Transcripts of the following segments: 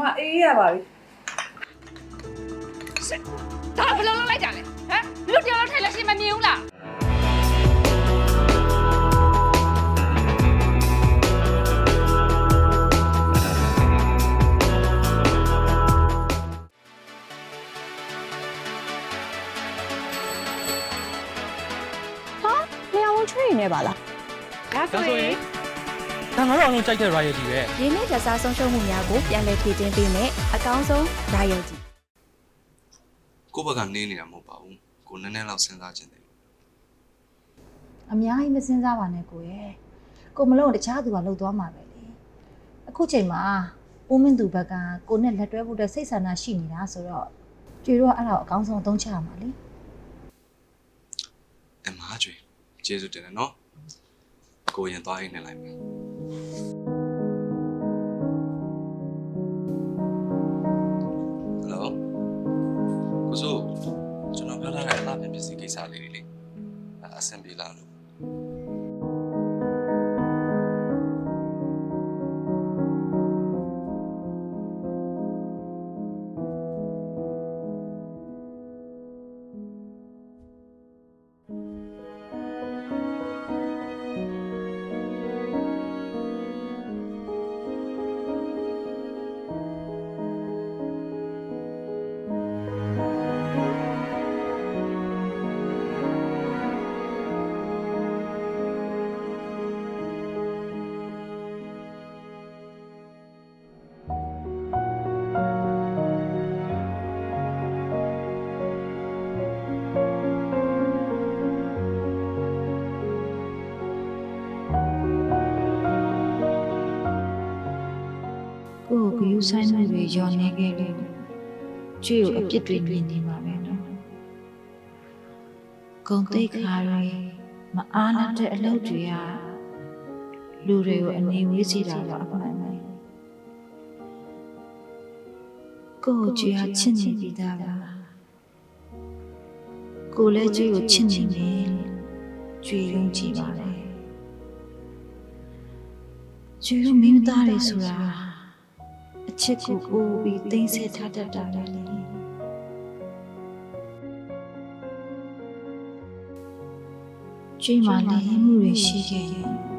မအေးရပါပြီဒါဘယ်လိုလုပ်လိုက်ကြလဲဟမ်လူတယောက်လောက်ထိုင်လို့ရှိရင်မမြင်ဘူးလားလျှောင်းချွေနေပါလားဒါဒါဆိုဆိုရရင်င် ဒါငါတို့အောင်လုံးကြိုက်တဲ့ royalty ပဲရင်းနှီးကြစားဆုံးရှုံးမှုများကိုပြန်လည်ဖြည့်တင်းပေးမယ်အကောင်းဆုံး royalty ကိုယ့်ဘက်ကနေနေတာမဟုတ်ပါဘူးကိုနည်းနည်းလောက်စဉ်းစားခြင်းတယ်အများကြီးမစင်းစားပါနဲ့ကိုရဲ့ကိုမလုံးတခြားသူကလှုပ်သွားမှာပဲလေအခုချိန်မှာဦးမင်းသူဘက်ကကိုနဲ့လက်တွဲဖို့အတွက်စိတ်ဆန္ဒရှိနေတာဆိုတော့ကျွေတော့အဲ့ဒါကိုအကောင်းဆုံးအသုံးချရမှာလေအမားကျွေကျေးဇူးတင်တယ်နော်ကိုရင်သွားအိမ်နဲ့လိုက်မယ် ဆိုင်မှုတွေယောနေခဲ့လို့ကျွေကိုအပြစ်တွေမြင်နေမှာပဲနော်ဂုံတိတ်ခါတွေမအားနာတဲ့အလုပ်တွေကလူတွေကိုအနေဝေးစေတာတော့အမှန်ပဲကိုကိုကျွေကချစ်နေပြီးသားပါကိုလည်းကျွေကိုချစ်နေတယ်ကျွေယုံကြည်ပါလေကျွေတို့မိန်းသားတွေဆိုတာအ ချစ်ကိုပို့ပြီးသိမ်းဆည်းထားတတ်တာလေကျွေးမှလည်းမှုတွေရှိခဲ့ရင်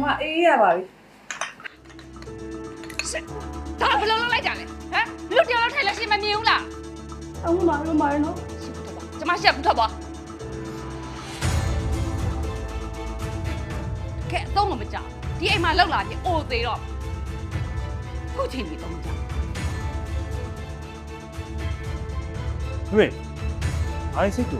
မအေးရပါပြီဒါဘယ်လိုလုပ်လိုက်ကြလဲဟမ်လူတယောက်လောက်ထိုင်လို့ရှိရင်မမြင်ဘူးလားအမမလို့မရနော်ကျမရှိကူထွက်သွားကဲအသုံးမမကြဒီအိမ်မှာလောက်လာပြီအိုသေးတော့ခုချိန်ကြီးတော့မကြဟေးအိုင်စစ်တူ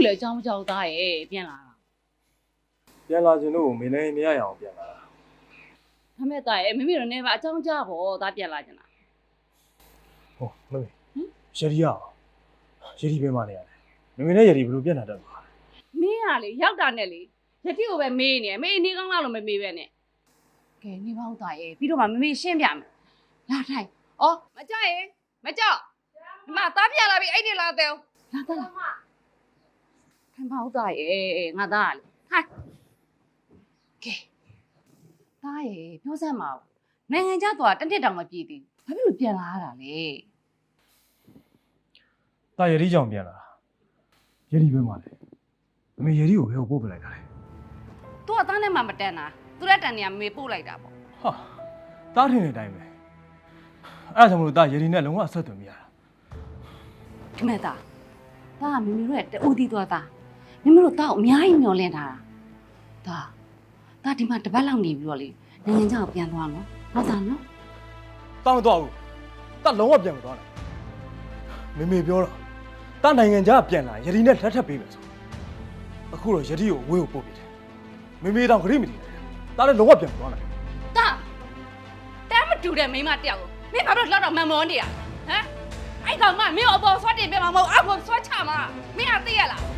ကိုလည်းအကြောင်းမကြောက်သားရဲ့ပြန်လာတာပြန်လာခြင်းလို့မင်းလည်းမရရအောင်ပြန်လာတာဒါမဲ့သားရဲ့မမေတို့နေပါအကြောင်းကြပေါ့ဒါပြန်လာကြတာဟုတ်မမေရရီရအောင်ရရီပဲမနေရတယ်မမေနဲ့ရရီဘယ်လိုပြန်လာတတ်လဲမင်းကလေရောက်တာနဲ့လေယတိကိုပဲမေးနေမေးနေကောင်းလားလို့မမေးပဲနဲ့ကဲနေပါဦးသားရဲ့ပြီးတော့မှမမေးရှင်းပြမယ်လာထိုင်ဩမကြရဲ့မကြောက်ဒီမှာသားပြလာပြီအဲ့ဒီလာတဲ့လာတဲ့လာ ထိုင်ပါဦးသားရဲ့ငါသားကလေထိုင်ကဲသားရေပြောစမ်းမအောင်နိုင်ငံခြားသွားတစ်နှစ်တောင်မပြည့်သေးဘူးဘာဖြစ်လို့ပြန်လာရတာလဲတာယရီကြောင့်ပြန်လာယရီပဲမှလေမမေယရီကိုဘယ်ကိုပို့ပလိုက်တာလဲသူကသားနဲ့မှမတန်တာသူရက်တန်နေရမေပို့လိုက်တာပေါ့ဟာတားထင်တဲ့အတိုင်းပဲအဲ့ဒါကြောင့်မလို့တာယရီနဲ့လုံးဝအဆက်အသွယ်မရတာခမဲသားသားကမမေတို့ရဲ့တူတီသွားသား မမေတို့သားကိုအများကြီးမျောလင့်ထားတာသားသားဒီမှာတပတ်လောက်နေပြီးတော့လေနိုင်ငံခြားကိုပြန်သွားနော်ဟုတ်သားနော်တောင်းတော့ဘူးတာလုံးဝပြန်မသွားနိုင်မေမေပြောတော့တာနိုင်ငံခြားပြန်လာယရီနဲ့လက်ထပ်ပေးမယ်ဆိုအခုတော့ယရီကိုဝေးကိုပို့ပြတယ်မေမေတော့ခရီးမတည်နိုင်တာလည်းလုံးဝပြန်မသွားနိုင်သားတမ်းမတူတဲ့မိန်းမတယောက်ကိုမင်းဘာလို့လောက်တော့မန်မောနေရဟမ်အဲ့ကောင်မမင်းကိုအပေါ်ဆွတ်တင်ပြမှာမဟုတ်အောက်ကိုဆွတ်ချမှာမင်းကသိရလား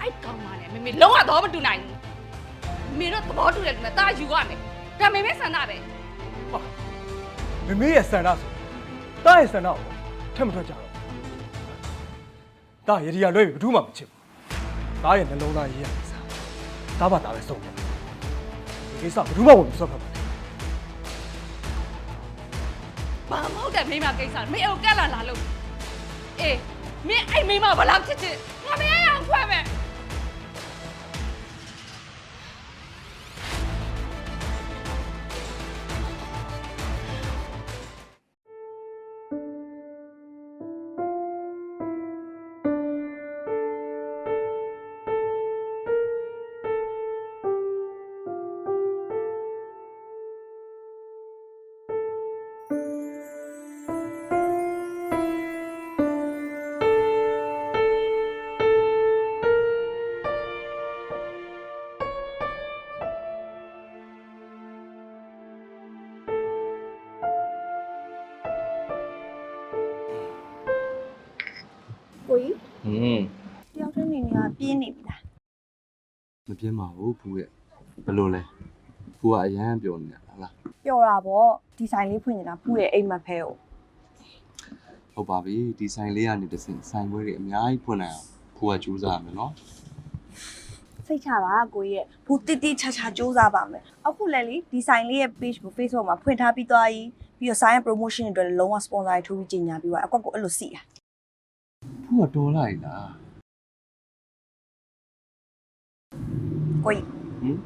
အဲ့ကောင်မနဲ့မမေလုံးဝတော့မတူနိုင်ဘူးမင်းတို့သဘောတူတယ်လို့သားယူရမယ်ဒါမေမေဆန္ဒပဲမမေရဲ့ဆန္ဒဆိုတာရဲ့ဆန္ဒကိုထက်မထွက်ကြတော့တာယရီကလွဲပြီးဘာမှမချစ်ဘူးတာရဲ့နှလုံးသားရေးရမယ်စားတာဘာတာပဲစုံတယ်ဒီကိစ္စဘာမှမဆွတ်ဖက်ဘူးဘာမဟုတ်တဲ့မိန်းမကိစ္စမင်းအိုကက်လာလာလို့အေးမင်းအဲ့မိန်းမဘလောက်ချစ်ချစ်ငါမရအောင်ခွဲမယ် မပြင်းပါဘူးဖူးရဲ့ဘယ်လိုလဲဖူးကအရန်ပြောနေတာဟုတ်လားပျော်တာပေါ့ဒီဆိုင်လေးဖွင့်နေတာဖူးရဲ့အိမ်မက်ဖဲကိုဟုတ်ပါပြီဒီဆိုင်လေးကနေတစ်ဆင့်ဆိုင်ပွဲတွေအများကြီးဖွင့်နိုင်အောင်ဖူးကကြိုးစားရမယ်နော်စိတ်ချပါကိုကြီးရဲ့ဖူးတိတိချာချာစူးစမ်းပါမယ်အခုလည်းလေဒီဆိုင်လေးရဲ့ page ကို Facebook မှာဖွင့်ထားပြီးသွားပြီပြီးတော့ဆိုင်ရဲ့ promotion တွေအတွက်လည်းလုံးဝ sponsor တွေထိုးပြီးကြီးညာပြီးသွားအကွက်ကိုအဲ့လိုစီတာဖူးကတော်လိုက်လား ကိုကြီးဟင်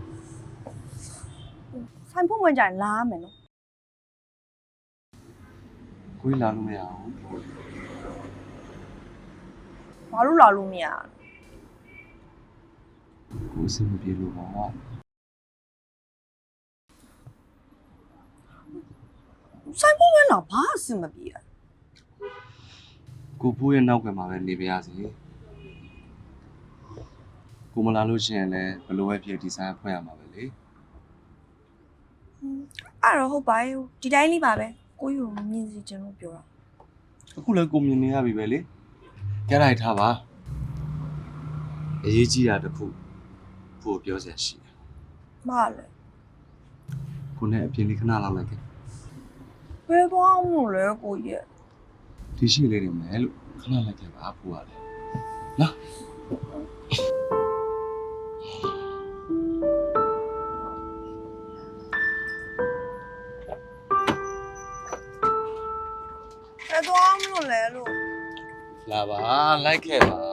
ဆိုင်ဖွင့်ဝင်ကြရင်လာရမယ်နော်ကိုကြီးလာလို့မရဘူးဘာလို့လာလို့မရကိုအဆင်မပြေလို့ပါဆိုင်ဖွင့်ဝင်တော့ဘာအဆင်မပြေရကိုဖူးရဲ့နောက်ကမှာပဲနေပါရစေ ကိုမလာလို့ရှိရင်လည်းဘယ်လိုပဲဖြစ်ဒီဆိုင်ကဖွင့်ရမှာပဲလေအဲ့တော့ဟုတ်ပါရဲ့ဒီတိုင်းလေးပါပဲကိုကြီးကိုမမြင်စီချင်လို့ပြောတာအခုလည်းကိုမြင်နေရပြီပဲလေကြားလိုက်ထားပါအရေးကြီးတာတစ်ခုဖူးကိုပြောစရာရှိတယ်မလည်းကိုနဲ့အပြင်လေးခဏလောက်လိုက်ခဲ့ဘယ်သွားမလို့လဲကိုကြီးရဲ့ဒီရှိလေးတွေမယ်လို့ခဏလိုက်ခဲ့ပါဖူးရတယ် ဘယ်သွားမ